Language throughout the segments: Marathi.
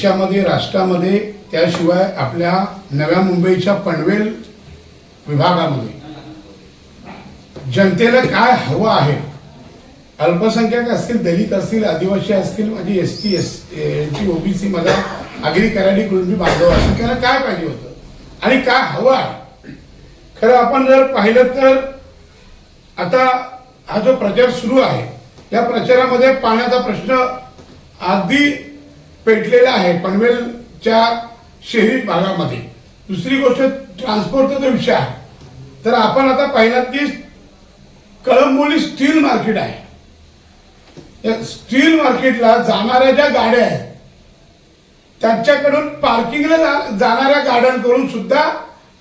देशामध्ये राष्ट्रामध्ये त्याशिवाय आपल्या नव्या मुंबईच्या पनवेल विभागामध्ये. जनतेला काय हवं आहे? अल्पसंख्याक असतील दलित असतील आदिवासी असतील माझी S T S T OBC माझा आगरी कराडी कुटुंबी बांधव असेल त्याला काय पाहिजे होतं? आणि काय हवं आहे? खरं आपण जर पाहिलं तर आता हा जो प्रचार सुरू आहे या प्रचारामध्ये पाण्याचा प्रश्न अगदी पेटलेला आहे पनवेलच्या शहरी भागामध्ये. दुसरी गोष्ट ट्रान्सपोर्टचा जो विषय आहे तर आपण आता पाहिलात की कळंबोली स्टील मार्केट आहे. या स्टील मार्केटला जाणाऱ्या ज्या गाड्या आहेत त्यांच्याकडून पार्किंगला जा- जाणाऱ्या गाड्यांकडून सुद्धा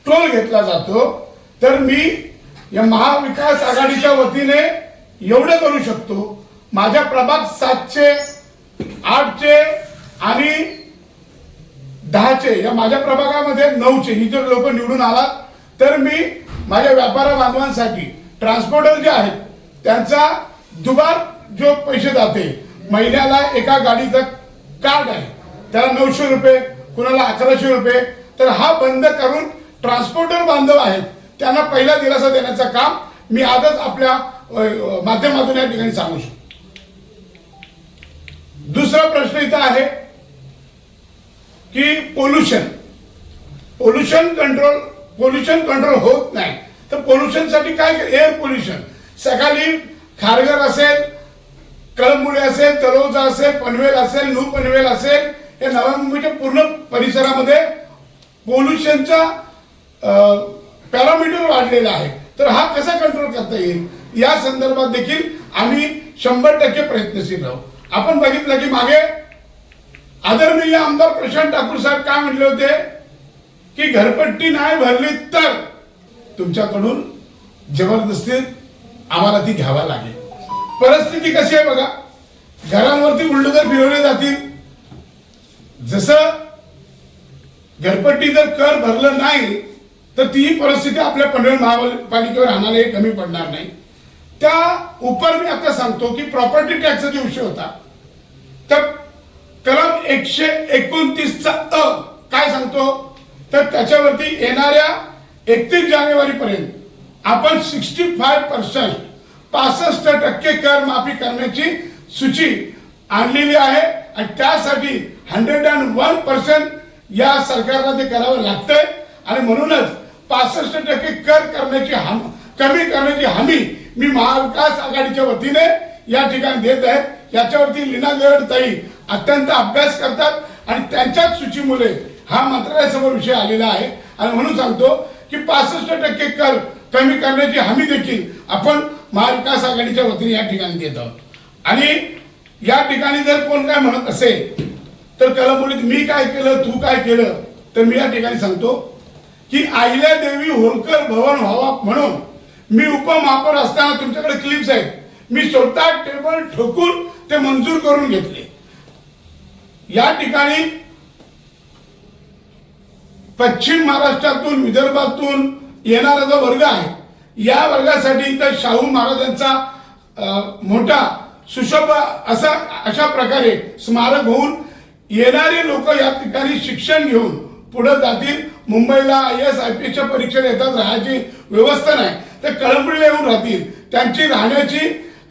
टोल घेतला जातो. तर मी या महाविकास आघाडीच्या वतीने एवढं करू शकतो. माझ्या प्रभाग सातशे आठचे आणि दहाचे या माझ्या प्रभागामध्ये नऊचे ही जर लोक निवडून आलात तर मी माझ्या व्यापारा बांधवांसाठी ट्रान्सपोर्टर जे आहेत त्यांचा दुबार जो पैसे जाते महिन्याला एका गाडीचं कार्ड आहे त्याला नऊशे रुपये कुणाला अकराशे रुपये तर हा बंद करून ट्रान्सपोर्टर बांधव आहेत त्यांना पहिला दिलासा देण्याचं काम मी आजच आपल्या माध्यमातून या ठिकाणी सांगू शकतो. दुसरा प्रश्न इथं आहे की pollution pollution control pollution control होत नाही. तर पोल्युशनसाठी काय एअर पोल्युशन सकाळी खारघर असेल कळंबुडी असेल तलोजा असेल पनवेल असेल न्यू पनवेल असेल या नव्या मुंबईच्या पूर्ण परिसरामध्ये पोल्युशनचा पॅरामीटर वाढलेला आहे. तर हा कसा कंट्रोल करता येईल? या संदर्भात देखील आम्ही शंभर टक्के प्रयत्नशील राहू आपण बघितलं की मागे आदरणीय आमदार प्रशांत ठाकूर साहेब काय म्हटले होते? की घरपट्टी नाही भरली तर तुमच्याकडून जबरदस्ती आम्हाला ती घ्यावा लागेल. परिस्थिती कशी आहे बघा. घरांवरती बुलडोजर फिरवले जातील. जसं घरपट्टी जर कर भरलं नाही तर ती परिस्थिती आपल्या पनवेल महापालिकेवर राहणारे कमी पडणार नाही. त्या उपर मी आता सांगतो की प्रॉपर्टी टॅक्सचा जो विषय होता कलम एकशे एकोणतीसचा अ काय सांगतो? तर त्याच्यावरती येणाऱ्या एकतीस जानेवारी पर्यंत आपण सिक्स्टी फाय पर्सेंट पासष्ट टक्के कर माफी करण्याची सूची आणलेली आहे. आणि त्यासाठी हंड्रेड अँड वन पर्सेंट या सरकारला ते करावं लागतंय. आणि म्हणूनच पासष्ट टक्के कर करण्याची हम कमी करण्याची हमी मी महाविकास आघाडीच्या वतीने या ठिकाणी देत आहे. याच्यावरती लीना गरड ताई अत्यंत अभ्यास करतात आणि त्यांच्याच सूचीमुळे हा मंत्रालयासमोर विषय आलेला आहे. आणि म्हणून सांगतो की पासष्ट टक्के कर कमी करण्याची हमी देखील आपण महाविकास आघाडीच्या वतीने या ठिकाणी देत आहोत. आणि या ठिकाणी जर कोण काय म्हणत असेल तर कलमुलीत मी काय केलं तू काय केलं तर मी या ठिकाणी सांगतो की आईल्या देवी होलकर भवन व्हावा म्हणून मी उपमापर असताना तुमच्याकडे क्लिप्स आहेत. मी स्वतः टेबल ठोकून ते मंजूर करून घेतले. या ठिकाणी पश्चिम महाराष्ट्रातून विदर्भातून येणारा जो वर्ग आहे या वर्गासाठी इथं शाहू महाराजांचा मोठा सुशोभ असा अशा प्रकारे स्मारक होऊन येणारे लोक या ठिकाणी शिक्षण घेऊन पुढे जातील. मुंबईला आय एस आय पी एसच्या परीक्षा येतात राहायची व्यवस्था नाही. तर कळंबीला येऊन राहतील. त्यांची राहण्याची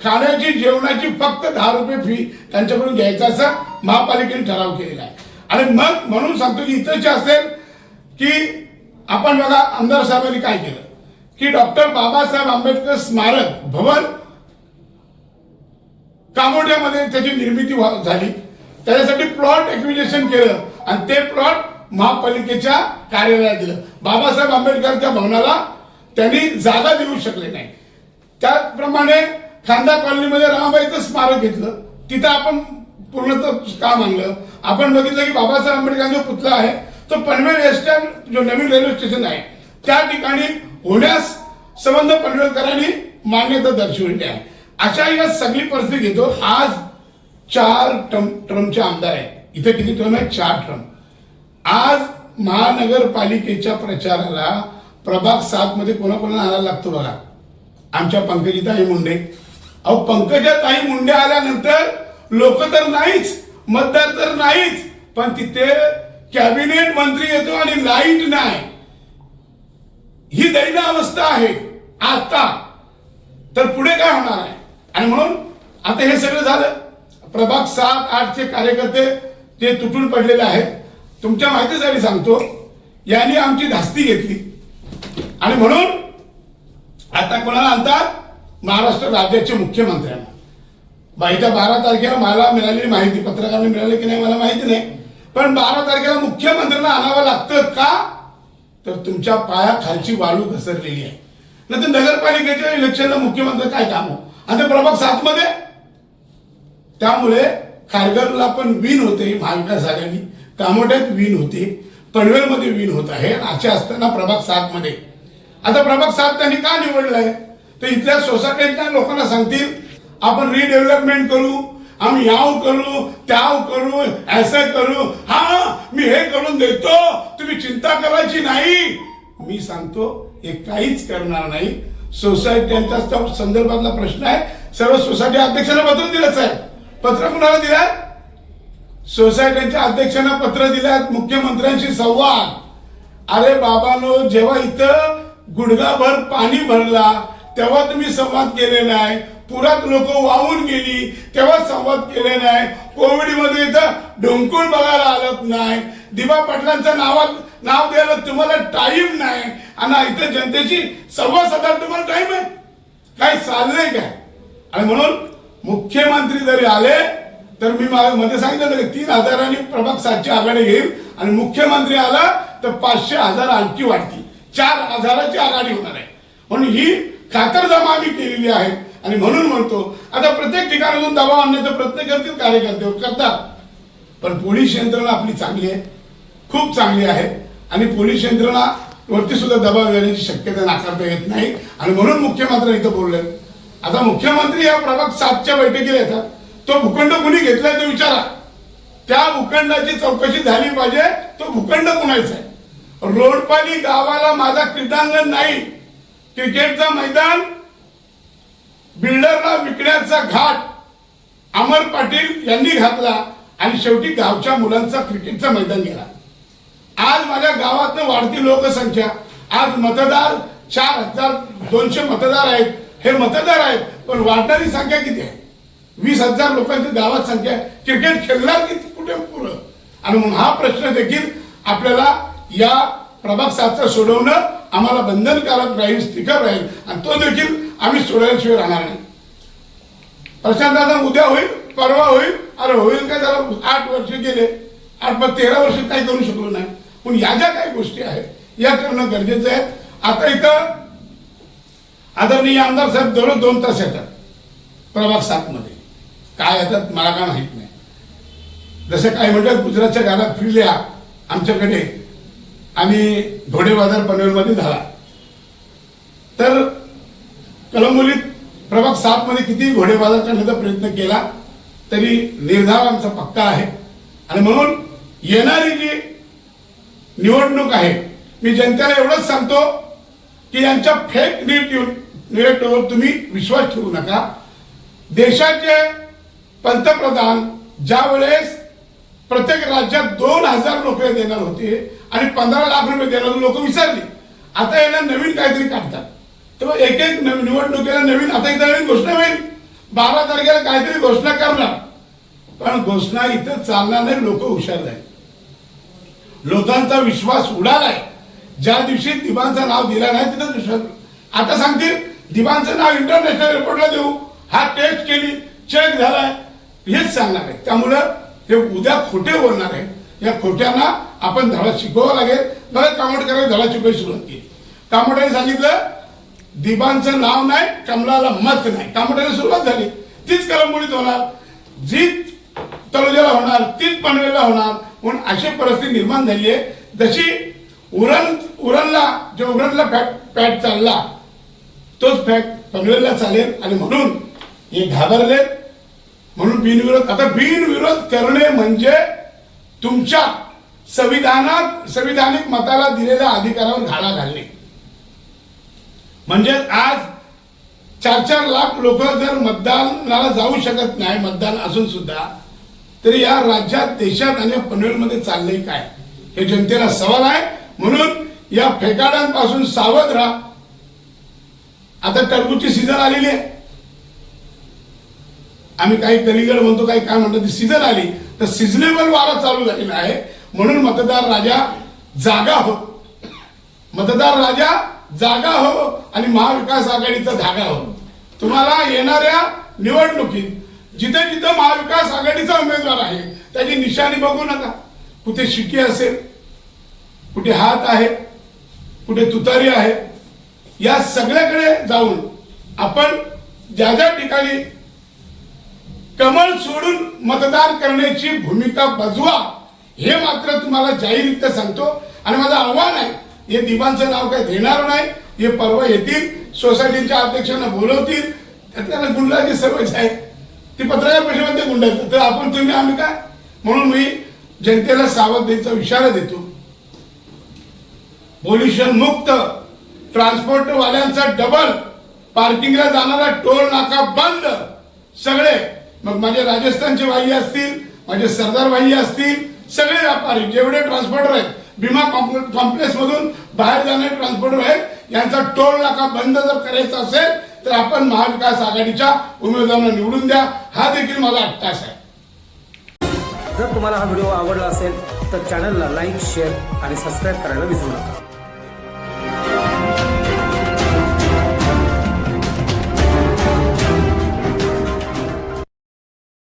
खाण्याची जेवणाची फक्त दहा रुपये फी त्यांच्याकडून घ्यायचा असा महापालिकेने ठराव केलेला आहे. आणि मग म्हणून सांगतो की इथं असेल की आपण बघा आमदार साहेबांनी काय केलं? की डॉक्टर बाबासाहेब आंबेडकर स्मारक भवन कामोड्यामध्ये त्याची निर्मिती झाली. त्याच्यासाठी प्लॉट एक्विजेशन केलं आणि ते प्लॉट महापालिकेच्या कार्यालयात दिलं. बाबासाहेब आंबेडकरच्या भवनाला त्यांनी जागा देऊ शकले नाही. त्याचप्रमाणे खांदा कॉलनीमध्ये रामाबाईचं स्मारक घेतलं. तिथं आपण पूर्णतः काम आणलं आपण बघितलं की बाबासाहेब आंबेडकरांचा जो आहे तो पनवेल एस्टॅन जो नवीन रेल्वे स्टेशन आहे त्या ठिकाणी होण्यास संबंध पनवेलकरांनी मान्यता दर्शवलेली आहे. अशा या सगळी परिस्थिती घेतो. आज चार टर्म टर्मचे आमदार आहेत. इथे किती टर्म आहे चार ट्रम्प आज महानगरपालिकेच्या प्रचाराला प्रभाग सात मध्ये कोणाकोणाला आणायला लागतो बघा. आमच्या पंकजिताई मुंडे अहो पंकजा ताई मुंडे आल्यानंतर लोक तर नाहीच मतदार तर नाहीच पण तिथे कॅबिनेट मंत्री येतो आणि लाइट नाही. ही दैन्य अवस्था आहे आता. तर पुढे काय होणार आहे? आणि म्हणून आता हे सगळं झालं. प्रभाग सात आठचे कार्यकर्ते ते तुटून पडलेले आहेत. तुमच्या माहितीसाठी सांगतो यांनी आमची धास्ती घेतली. आणि म्हणून आता कोणाला आणतात? महाराष्ट्र राज्याचे मुख्यमंत्र्यांना माहिती बारा तारखेला मला मिळालेली माहिती पत्रकारांनी मिळाली की नाही मला माहिती नाही. पण बारा तारखेला मुख्यमंत्र्यांना आणावं लागतं का? तर तुमच्या पायाखालची वाळू घसरलेली आहे. नंतर नगरपालिकेच्या इलेक्शनला मुख्यमंत्री काय काम हो आणि प्रभाग सात मध्ये? त्यामुळे खारघरला पण विन होते महाविकास आघाडी. कामोट्यात विन होते पनवेलमध्ये विन होत आहे असे असताना प्रभाग सात मध्ये. आता प्रभाग सात त्यांनी का निवडलाय? तर इथल्या सोसायटीच्या लोकांना सांगतील आपण रिडेव्हलपमेंट करू आम्ही याव करू त्याव करू असं करू. हा मी हे करून देतो. तुम्ही चिंता करायची नाही. मी सांगतो हे काहीच करणार नाही. सोसायट्यांच्या त्या संदर्भातला प्रश्न आहे. सर्व सोसायटी अध्यक्षांना पत्र दिलंच आहे पत्र कुणाला दिलं सोसायटीच्या अध्यक्षांना पत्र दिल्यात मुख्यमंत्र्यांशी संवाद. अरे बाबानो जेव्हा इथं गुडघाभर पाणी भरला तेव्हा तुम्ही संवाद केले नाही पुरात लोक वाहून गेली तेव्हा संवाद केले नाही. कोविडमध्ये इथं ढोंकूळ बघायला आलत नाही. दिबा पाटलांचं नावात नाव द्यायला तुम्हाला टाईम नाही. आणि इथं जनतेची संवाद साधायला तुम्हाला टाईम आहे. काय चाललंय काय आणि म्हणून मुख्यमंत्री जरी आले तर मी मध्ये सांगितलं ना तीन हजारांनी प्रभाग सातशे आघाडी घेईल. आणि मुख्यमंत्री आला तर पाचशे हजार आणखी वाढतील. चार हजाराची आघाडी होणार आहे. म्हणून ही खातरजमा आम्ही केलेली आहे. आणि म्हणून म्हणतो आता प्रत्येक ठिकाणातून दबाव आणण्याचा प्रयत्न करतील कार्यकर्ते करतात. पण पोलीस यंत्रणा आपली चांगली आहे. खूप चांगली आहे. आणि पोलीस यंत्रणा वरती सुद्धा दबाव येण्याची शक्यता नाकारता येत नाही. आणि म्हणून मुख्यमंत्री इथं बोलले. आता मुख्यमंत्री या प्रभाग सातच्या बैठकीला येतात. तो भूखंड कुणी घेतलाय तो विचारा. त्या भूखंडाची चौकशी झाली पाहिजे तो भूखंड कुणाचा आहे? रोडपाली गावाला माझा क्रीडांगण नाही. क्रिकेटचं मैदान बिल्डरला विकण्याचा घाट अमर पाटील यांनी घातला आणि शेवटी गावच्या मुलांचा क्रिकेटचं मैदान गेला. आज माझ्या गावातनं वाढती लोकसंख्या आज मतदार चार हजार दोनशे मतदार आहेत. हे मतदार आहेत पण वाढणारी संख्या किती आहे? वीस हजार लोकांची गावात संख्या आहे. क्रिकेट खेळणार किती? कुठे पुरं? आणि म्हणून हा प्रश्न देखील आपल्याला या प्रभाग सातचा सोडवणं आम्हाला बंधनकारक राहील स्टिकर राहील आणि तो देखील आम्ही सोडल्याशिवाय राहणार नाही. प्रशांत दादा उद्या होईल परवा होईल अरे होईल काय त्याला? आठ वर्ष गेले आठ पण तेरा वर्ष काही करू शकलो नाही. पण या ज्या काही गोष्टी आहेत या करणं गरजेचं आहे. आता इथं आदरणीय आमदार साहेब दररोज दोन तास येतात प्रभाग सातमध्ये काय येतात मला काय माहीत नाही. जसं काही म्हणतात गुजरातच्या गाड्या फिरल्या आमच्याकडे आणि घोडे बाजार पनवेलमध्ये झाला. तर कलंबोलीत प्रभाग सात मध्ये किती घोडे बाजार करण्याचा प्रयत्न केला तरी निर्धाव आमचा पक्का आहे. आणि म्हणून येणारी जी निवडणूक आहे मी जनतेला एवढंच सांगतो की यांच्या फेक निगेटिव्ह निगेटिव्हवर तुम्ही विश्वास ठेवू नका. देशाचे पंतप्रधान ज्या वेळेस प्रत्येक राज्यात दोन हजार नोकऱ्या देणार होते आणि पंधरा लाख रुपये देणार लोक विसरली. आता यांना नवीन काहीतरी काढतात. तेव्हा एक एक नवीन निवडणुकीला नवीन आता एकदा नवीन घोषणा होईल. बारा तारखेला काहीतरी घोषणा करणार. पण घोषणा इथं चालणार नाही लोक हुशार झाले लोकांचा विश्वास उडालाय. ज्या दिवशी दिबांचं नाव दिलं नाही तिथं विश्वास आता सांगतील दिबांचं नाव इंटरनॅशनल एअरपोर्टला देऊ. हा टेस्ट केली चेक झालाय. हेच सांगणार आहे त्यामुळं हे उद्या खोटे बोलणार आहे या खोट्यांना आपण धडा शिकवावा लागेल. बरं कामटकरांनी धडा शिकवायची सुरुवात केली. कामोड्याने सांगितलं दिबांचं नाव नाही कमलाला मत नाही. कामोड्याने सुरुवात झाली. तीच कलंबोडीत होणार जीत तळोजाला होणार तीच पनवेलला होणार. म्हणून अशी परिस्थिती निर्माण झाली आहे जशी उरण उरणला जो उरणला फॅट पॅट चालला तोच फॅट पनवेलला चालेल. आणि म्हणून हे घाबरले म्हणून बिनविरोध आता बिनविरोध करणे म्हणजे तुमच्या संविधानात संविधानिक मताला दिलेल्या अधिकारावर घाला घालणे. म्हणजे आज चार चार लाख लोक जर मतदानाला जाऊ शकत नाही मतदान असून सुद्धा तरी या राज्यात देशात आणि पनवेलमध्ये चाललंय काय? हे जनतेला सवाल आहे. म्हणून या फेकाड्यांपासून सावध राहा. आता टरबूजची सीझन आलेली आहे. आम्ही काही कलिगड म्हणतो काही काय म्हणतो ती सीझन आली. तर सिजनेबल वारा चालू झालेला आहे. म्हणून मतदार राजा जागा हो. मतदार राजा जागा हो आणि महाविकास आघाडीचा धागा हो. तुम्हाला येणाऱ्या निवडणुकीत जिथे जिथे महाविकास आघाडीचा उमेदवार आहे त्याची निशाणी बघू नका. कुठे शिकी असेल कुठे हात आहे कुठे तुतारी आहे या सगळ्याकडे जाऊन आपण ज्या ज्या ठिकाणी कमळ सोडून मतदान करण्याची भूमिका बजवा हे मात्र तुम्हाला जाहीररित्या सांगतो. आणि माझं आव्हान आहे हे दिवांचं नाव काय देणार नाही हे पर्व येतील सोसायटीच्या अध्यक्षांना बोलवतील त्यातल्या त्यांना गुंडाची सर्वच आहे. ती पत्रकार परिषदेमध्ये गुंडायचं तर आपण तुम्ही आम्ही काय? म्हणून मी जनतेला सावधतेचा इशारा देतो. पोल्युशन मुक्त ट्रान्सपोर्टवाल्यांचा डबल पार्किंगला जाणारा टोल नाका बंद. सगळे मग माझे राजस्थानचे वाई असतील माझे सरदार वाई असतील सगळे व्यापारी जेवढे ट्रान्सपोर्टर आहेत भीमा कॉम्प्लेक्स मधून बाहेर जाणारे ट्रान्सपोर्टर आहेत यांचा टोल नाका बंद जर करायचा असेल तर आपण महाविकास आघाडीच्या उमेदवारांना निवडून द्या. हा देखील माझा अट्टास आहे. जर तुम्हाला हा व्हिडिओ आवडला असेल तर चॅनलला लाईक शेअर आणि सबस्क्राईब करायला विसरू नका.